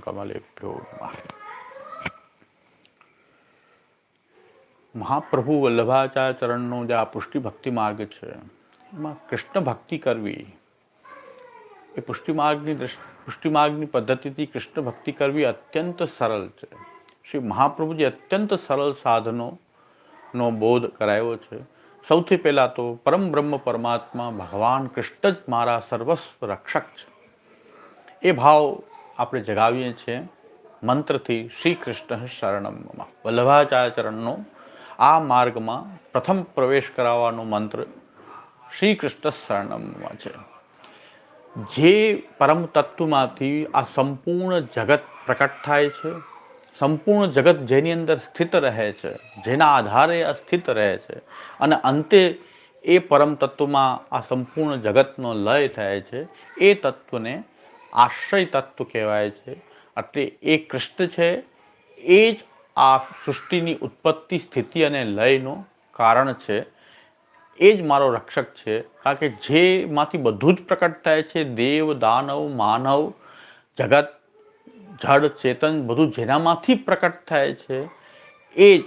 કમલેભ્યો મહાપ્રભુ વલ્લભાચાર્ય ચરણનો જે આ પુષ્ટિ ભક્તિ માર્ગ છે એમાં કૃષ્ણ ભક્તિ કરવી એ પુષ્ટિ માર્ગની પુષ્ટિ પદ્ધતિથી કૃષ્ણ ભક્તિ કરવી અત્યંત સરળ છે શ્રી મહાપ્રભુજી અત્યંત સરળ સાધનો નો બોધ કરાયો છે સૌથી પહેલાં તો પરમ બ્રહ્મ પરમાત્મા ભગવાન કૃષ્ણ જ મારા સર્વસ્વ રક્ષક છે એ ભાવ આપણે જગાવીએ છીએ મંત્રથી શ્રી કૃષ્ણ શરણમમાં વલ્લભાચાર્યચરણનો આ માર્ગમાં પ્રથમ પ્રવેશ કરાવવાનો મંત્ર શ્રી કૃષ્ણ શરણમમાં છે. જે પરમ તત્વમાંથી આ સંપૂર્ણ જગત પ્રકટ થાય છે, સંપૂર્ણ જગત જેની અંદર સ્થિત રહે છે, જેના આધારે આ સ્થિત રહે છે, અને અંતે એ પરમ તત્વમાં આ સંપૂર્ણ જગતનો લય થાય છે, એ તત્વને આશ્રય તત્વ કહેવાય છે. એટલે એ કૃષ્ણ છે, એ જ આ સૃષ્ટિની ઉત્પત્તિ સ્થિતિ અને લયનું કારણ છે. એ જ મારો રક્ષક છે. કારણ કે જેમાંથી બધું જ પ્રકટ થાય છે, દેવ, દાનવ, માનવ, જગત, જડ, ચેતન, બધું જેનામાંથી પ્રકટ થાય છે, એ જ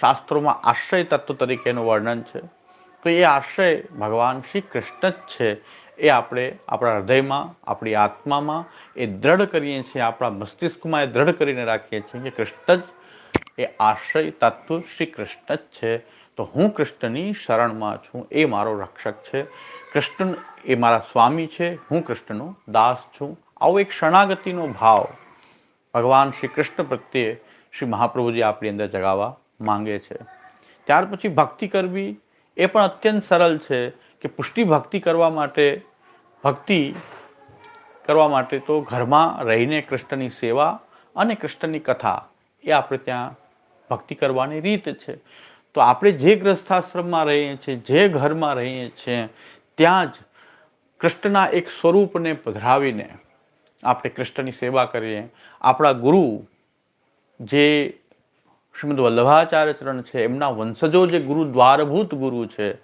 શાસ્ત્રોમાં આશ્રય તત્વ તરીકેનું વર્ણન છે. તો એ આશ્રય ભગવાન શ્રી કૃષ્ણ જ છે. એ આપણે આપણા હૃદયમાં, આપણી આત્મામાં એ દ્રઢ કરીએ છીએ, આપણા મસ્તિષ્કમાં એ દ્રઢ કરીને રાખીએ છીએ કે કૃષ્ણ જ એ આશ્રય તત્વ શ્રી કૃષ્ણ જ છે. તો હું કૃષ્ણની શરણમાં છું, એ મારો રક્ષક છે. કૃષ્ણ એ મારા સ્વામી છે, હું કૃષ્ણનો દાસ છું. આવો એક શરણાગતિનો ભાવ ભગવાન શ્રી કૃષ્ણ પ્રત્યે શ્રી મહાપ્રભુજી આપણી અંદર જગાવવા માંગે છે. ત્યાર પછી ભક્તિ કરવી એ પણ અત્યંત સરળ છે. કે પુષ્ટિ ભક્તિ કરવા માટે, ભક્તિ કરવા માટે તો ઘરમાં રહીને કૃષ્ણની સેવા અને કૃષ્ણની કથા એ આપણે ત્યાં ભક્તિ કરવાની રીત છે. તો આપણે જે ગ્રસ્થાશ્રમમાં રહીએ છીએ, જે ઘરમાં રહીએ છીએ, ત્યાં જ કૃષ્ણના એક સ્વરૂપને પધરાવીને આપણે કૃષ્ણની સેવા કરીએ. આપણા ગુરુ જે શ્રીમદ વલ્લભાચાર્ય ચરણ છે, એમના વંશજો જે ગુરુ, દ્વારભૂત ગુરુ છે,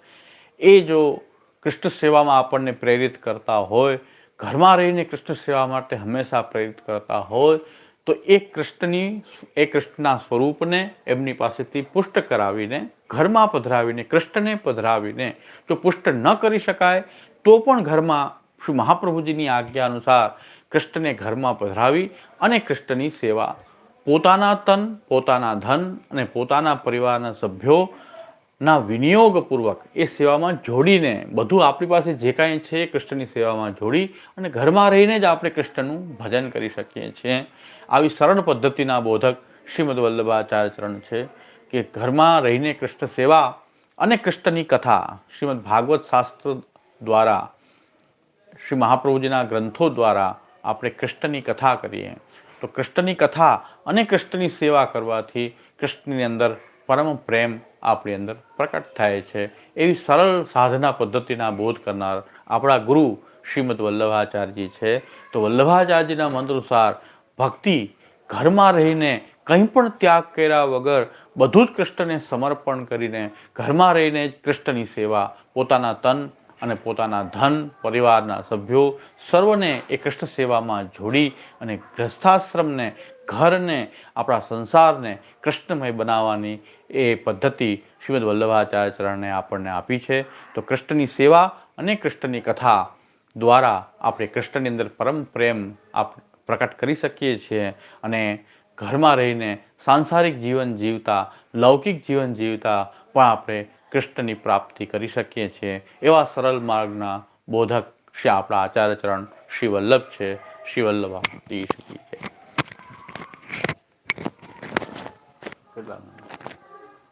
એ જો કૃષ્ણ સેવામાં આપણને પ્રેરિત કરતા હોય, ઘરમાં રહીને કૃષ્ણ સેવા માટે હંમેશા પ્રેરિત કરતા હોય, તો એ કૃષ્ણની, એ કૃષ્ણના સ્વરૂપને એમની પાસેથી પુષ્ટ કરાવીને, ઘરમાં પધરાવીને, કૃષ્ણને પધરાવીને, જો પુષ્ટ ન કરી શકાય, તો પણ ઘરમાં શ્રી મહાપ્રભુજીની આજ્ઞા અનુસાર કૃષ્ણને ઘરમાં પધરાવી અને કૃષ્ણની સેવા પોતાના તન, પોતાના ધન અને પોતાના પરિવારના સભ્યોના વિનિયોગપૂર્વક એ સેવામાં જોડીને બધું આપણી પાસે જે કાંઈ છે કૃષ્ણની સેવામાં જોડી અને ઘરમાં રહીને જ આપણે કૃષ્ણનું ભજન કરી શકીએ છીએ. આવી સરળ પદ્ધતિના બોધક શ્રીમદ વલ્લભાચાર્ય ચરણ છે કે ઘરમાં રહીને કૃષ્ણ સેવા અને કૃષ્ણની કથા શ્રીમદ ભાગવત શાસ્ત્ર દ્વારા, શ્રી મહાપ્રભુજીના ગ્રંથો દ્વારા આપણે કૃષ્ણની કથા કરીએ. તો કૃષ્ણની કથા અને કૃષ્ણની સેવા કરવાથી કૃષ્ણની અંદર પરમ પ્રેમ આપણી અંદર પ્રકટ થાય છે. એવી સરળ સાધના પદ્ધતિના બોધ કરનાર આપણા ગુરુ શ્રીમદ વલ્લભાચાર્યજી છે. તો વલ્લભાચાર્યજીના મંત્ર અનુસાર ભક્તિ, ઘરમાં રહીને કંઈ પણ ત્યાગ કર્યા વગર બધું જ કૃષ્ણને સમર્પણ કરીને ઘરમાં રહીને જ કૃષ્ણની સેવા, પોતાના તન અને પોતાના ધન, પરિવારના સભ્યો સર્વને એ કૃષ્ણ સેવામાં જોડી અને ગ્રસ્થાશ્રમને ઘરને, આપણા સંસારને કૃષ્ણમય બનાવવાની એ પદ્ધતિ શ્રીમદ વલ્લભાચાર્ય ચરણે આપણને આપી છે. તો કૃષ્ણની સેવા અને કૃષ્ણની કથા દ્વારા આપણે કૃષ્ણની અંદર પરમ પ્રેમ આપ પ્રકટ કરી શકીએ છીએ અને ઘરમાં રહીને સાંસારિક જીવન જીવતા, લૌકિક જીવન જીવતા પણ આપણે કૃષ્ણની પ્રાપ્તિ કરી શકીએ છીએ. એવા સરળ માર્ગના બોધક શ્રી આપણા આચાર્યચરણ શ્રી છે. શ્રી વલ્લભ શકી છે. કેટલા